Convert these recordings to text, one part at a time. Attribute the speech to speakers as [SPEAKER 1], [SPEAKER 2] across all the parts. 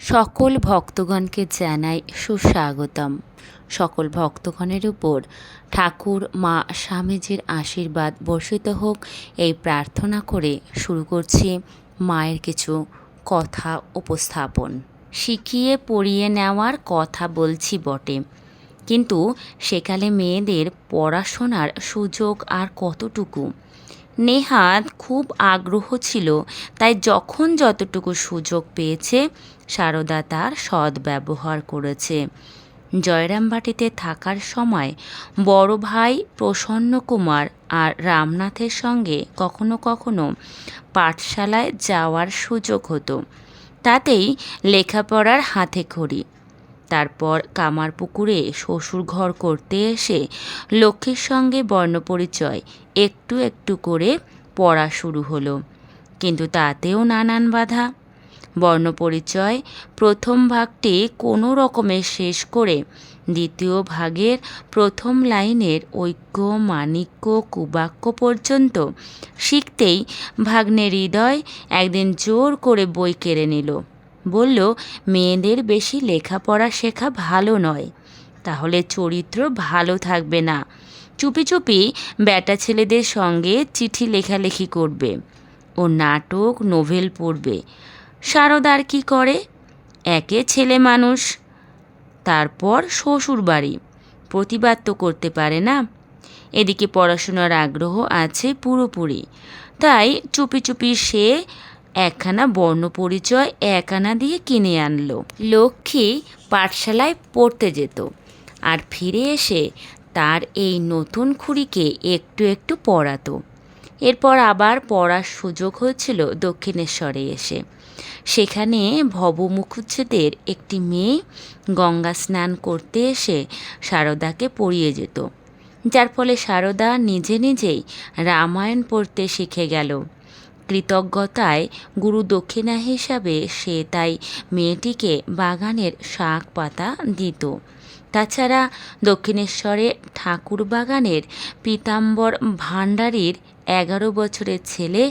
[SPEAKER 1] সকল ভক্তগণকে জানাই সুস্বাগতম। সকল ভক্তগণের উপর ঠাকুর, মা, স্বামীজির আশীর্বাদ বর্ষিত হোক এই প্রার্থনা করে শুরু করছি মায়ের কিছু কথা উপস্থাপন। শিখিয়ে পড়িয়ে নেওয়ার কথা বলছি বটে, কিন্তু সেকালে মেয়েদের পড়াশোনার সুযোগ আর কতটুকু? নেহাত খুব আগ্রহ ছিল, তাই যখন যতটুকু সুযোগ পেয়েছে, সারদা তার সদ্ব্যবহার করেছে। জয়রামবাটিতে থাকার সময় বড় ভাই প্রসন্ন কুমার আর রামনাথের সঙ্গে কখনো কখনো পাঠশালায় যাওয়ার সুযোগ হতো। তাতেই লেখাপড়ার হাতে খড়ি। তারপর কামারপুকুরে শ্বশুর ঘর করতে এসে লক্ষ্মীর সঙ্গে বর্ণপরিচয়, একটু একটু করে পড়া শুরু হলো। কিন্তু তাতেও নানান বাধা। বর্ণপরিচয় প্রথম ভাগটি কোনো রকমে শেষ করে দ্বিতীয় ভাগের প্রথম লাইনের ঐক্য, মাণিক্য, কুবাক্য পর্যন্ত শিখতেই ভাগ্নের হৃদয় একদিন জোর করে বই কেড়ে নিল। বলল, মেয়েদের বেশি লেখাপড়া শেখা ভালো নয়। তাহলে চরিত্র ভালো থাকবে না। চুপি চুপি ব্যাটা ছেলেদের সঙ্গে চিঠি লেখালেখি করবে। ও নাটক, নোভেল পড়বে। সারদার কি করে? একে ছেলে মানুষ। তারপর শ্বশুর বাড়ি। প্রতিবাদ তো করতে পারে না। এদিকে পড়াশোনার আগ্রহ আছে পুরোপুরি। তাই চুপি চুপি সে একখানা বর্ণপরিচয় এক আনা দিয়ে কিনে আনলো। লক্ষ্মী পাঠশালায় পড়তে যেত আর ফিরে এসে তার এই নতুন খুঁড়িকে একটু একটু পড়াতো। এরপর আবার পড়ার সুযোগ হয়েছিল দক্ষিণেশ্বরে এসে। সেখানে ভব মুখুজ্জেদের একটি মেয়ে গঙ্গা স্নান করতে এসে সারদাকে পড়িয়ে যেত। যার ফলে সারদা নিজে নিজেই রামায়ণ পড়তে শিখে গেল। কৃতজ্ঞতায় গুরু দক্ষিণা হিসাবে সে তাই মেয়েটিকে বাগানের শাক পাতা দিত। তাছাড়া দক্ষিণেশ্বরে ঠাকুর বাগানের পীতাম্বর ভাণ্ডারীর এগারো বছরের ছেলে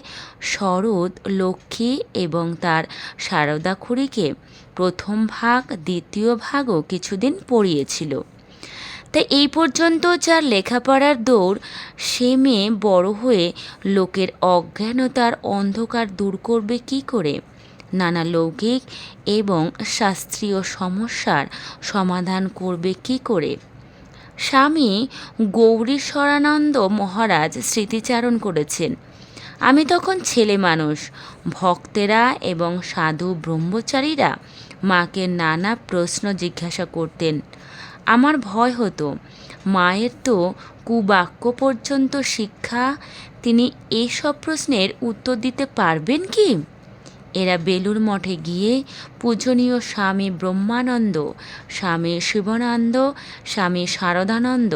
[SPEAKER 1] শরৎ, লক্ষ্মী এবং তার সারদা খুড়িকে প্রথম ভাগ, দ্বিতীয় ভাগও কিছুদিন পড়িয়েছিল। তাই এই পর্যন্ত যার লেখাপড়ার দৌড়, সে মেয়ে বড় হয়ে লোকের অজ্ঞানতার অন্ধকার দূর করবে কি করে? নানা লৌকিক এবং শাস্ত্রীয় সমস্যার সমাধান করবে কি করে? স্বামী গৌরীশ্বরানন্দ মহারাজ স্মৃতিচারণ করেছেন। আমি তখন ছেলে মানুষ, ভক্তেরা এবং সাধু ব্রহ্মচারীরা মাকে নানা প্রশ্ন জিজ্ঞাসা করতেন। আমার ভয় হতো। মায়ের তো কুবাক্য পর্যন্ত শিক্ষা। তিনি এইসব প্রশ্নের উত্তর দিতে পারবেন কি? এরা বেলুর মঠে গিয়ে পূজনীয় স্বামী ব্রহ্মানন্দ, স্বামী শিবানন্দ, স্বামী শারদানন্দ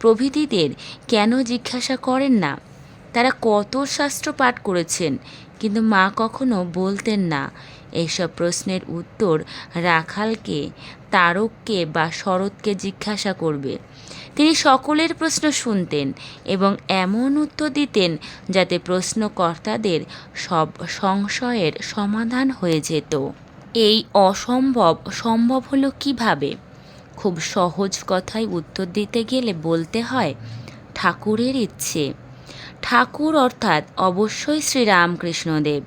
[SPEAKER 1] প্রভৃতিদের কেন জিজ্ঞাসা করেন না? তারা কত শাস্ত্র পাঠ করেছেন, কিন্তু মা কখনো বলতেন না। এইসব প্রশ্নের উত্তর রাখালকে, তারককে বা শরৎকে জিজ্ঞাসা করবে। তিনি সকলের প্রশ্ন শুনতেন এবং এমন উত্তর দিতেন যাতে প্রশ্নকর্তাদের সব সংশয়ের সমাধান হয়ে যেত। এই অসম্ভব সম্ভব হলো কীভাবে? খুব সহজ কথায় উত্তর দিতে গেলে বলতে হয়, ঠাকুরের ইচ্ছে। ঠাকুর অর্থাৎ অবশ্যই শ্রীরামকৃষ্ণদেব।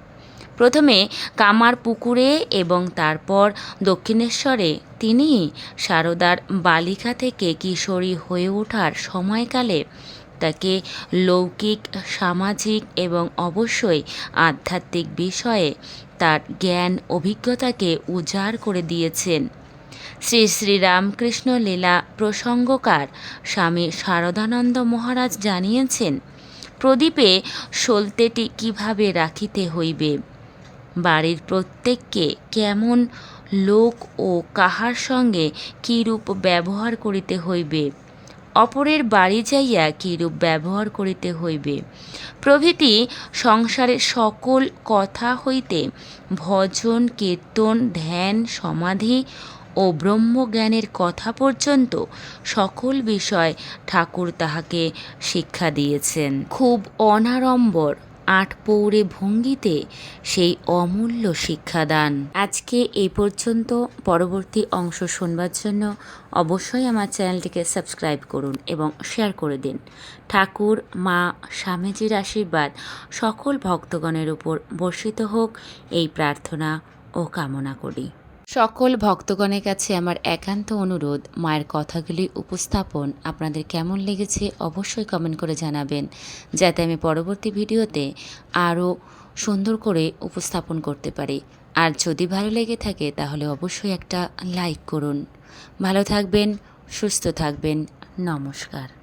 [SPEAKER 1] প্রথমে কামার পুকুরে এবং তারপর দক্ষিণেশ্বরে। তিনি সারদার বালিকা থেকে কিশোরী হয়ে ওঠার সময়কালে তাকে লৌকিক, সামাজিক এবং অবশ্যই আধ্যাত্মিক বিষয়ে তার জ্ঞান, অভিজ্ঞতাকে উজাড় করে দিয়েছেন। শ্রী শ্রী রামকৃষ্ণ লীলা প্রসঙ্গকার স্বামী শারদানন্দ মহারাজ জানিয়েছেন, প্রদীপে সলতেটি কীভাবে রাখিতে হইবে? বাড়ির প্রত্যেককে কেমন লোক ও কাহার সঙ্গে কিরূপ ব্যবহার করিতে হইবে? অপরের বাড়ি যাইয়া কিরূপ ব্যবহার করিতে হইবে? প্রভৃতি সংসারের সকল কথা হইতে ভজন, কীর্তন, ধ্যান, সমাধি ও ব্রহ্মজ্ঞানের কথা পর্যন্ত সকল বিষয় ঠাকুর তাহাকে শিক্ষা দিয়েছেন। খুব অনাড়ম্বর আট পৌরে ভঙ্গিতে সেই অমূল্য শিক্ষাদান। আজকে এই পর্যন্ত। পরবর্তী অংশ শুনবার জন্য অবশ্যই আমার চ্যানেলটিকে সাবস্ক্রাইব করুন এবং শেয়ার করে দিন। ঠাকুর, মা, স্বামীজির আশীর্বাদ সকল ভক্তগণের উপর বর্ষিত হোক এই প্রার্থনা ও কামনা করি। সকল ভক্তগণের কাছে আমার একান্ত অনুরোধ, মায়ের কথাগুলি উপস্থাপন। আপনাদের কেমন লেগেছে অবশ্যই কমেন্ট করে জানাবেন, যাতে আমি পরবর্তী ভিডিওতে আরও সুন্দর করে উপস্থাপন করতে পারি। আর যদি ভালো লেগে থাকে, তাহলে অবশ্যই একটা লাইক করুন। ভালো থাকবেন, সুস্থ থাকবেন। নমস্কার।